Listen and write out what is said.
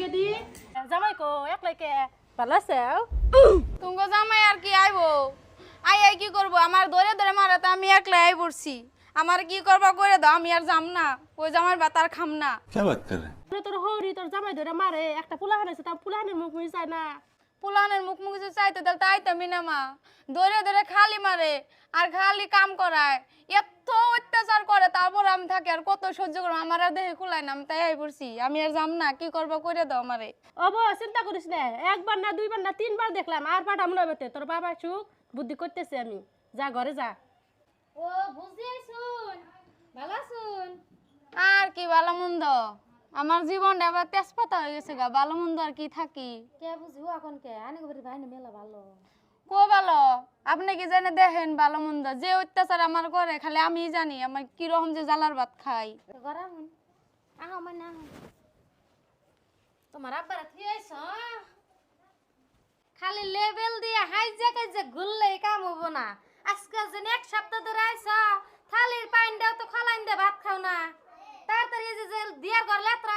গেদি জামাই কো একলাই কে পালাছাও তুঙ্গো জামাই আর কি আইবো? আই আই কি করব? আমার ধরে ধরে মারাতে আমি একলাই আই পড়ছি। আমার কি করবা করে দাও আমি আর যাম না। ওই জামার বাতার খাম না। কে বাত করে? তোর হরি তোর জামাই ধরে মারে। একটা পুলাহান আছে তা পুলাহানের মুখ মুই চাই না। পুলানের মুখ মুখ চাইতে তাহলে তাই তো মিনামা ধরে ধরে খালি মারে আর খালি কাম করায়। এত আমি থাকি আর কত সহ্য করব? আমার আর দেহে খুলাই না আমি তাই আই পড়ছি। আমি আর যাম না কি করবা করে দাও আমারে। অব চিন্তা করিস না। একবার না দুইবার না তিনবার দেখলাম আর পাঠাম না বেতে। তোর বাবা সুখ বুদ্ধি করতেছি আমি। যা ঘরে যা। ও বুঝি শুন ভালো শুন আর কি ভালো মন্দ। আমার জীবনটা আবার তেজপাতা হয়ে গেছে গা ভালো মন্দ আর কি থাকি? কে বুঝি এখন কে? আনে ভাই মেলা ভালো। আপনি কি জানে দেখেন ভালো মন্দ, যে অত্যাচার আমার করে, খালি আমি জানি আমার কীরকম যে জ্বালার ভাত খাই। গরা হুন আহ মানে আহ। তোমার আব্বার থুই খালি লেভেল দিয়ে হাইজা কাইজা ঘুরলে কাম হব না। আজকে যেন এক সপ্তাহ ধরে আইছ, থালির পাইন দাও তো খলাইন দে ভাত খাও না। তাড়াতাড়ি যে দিয়ার ঘর লেত্র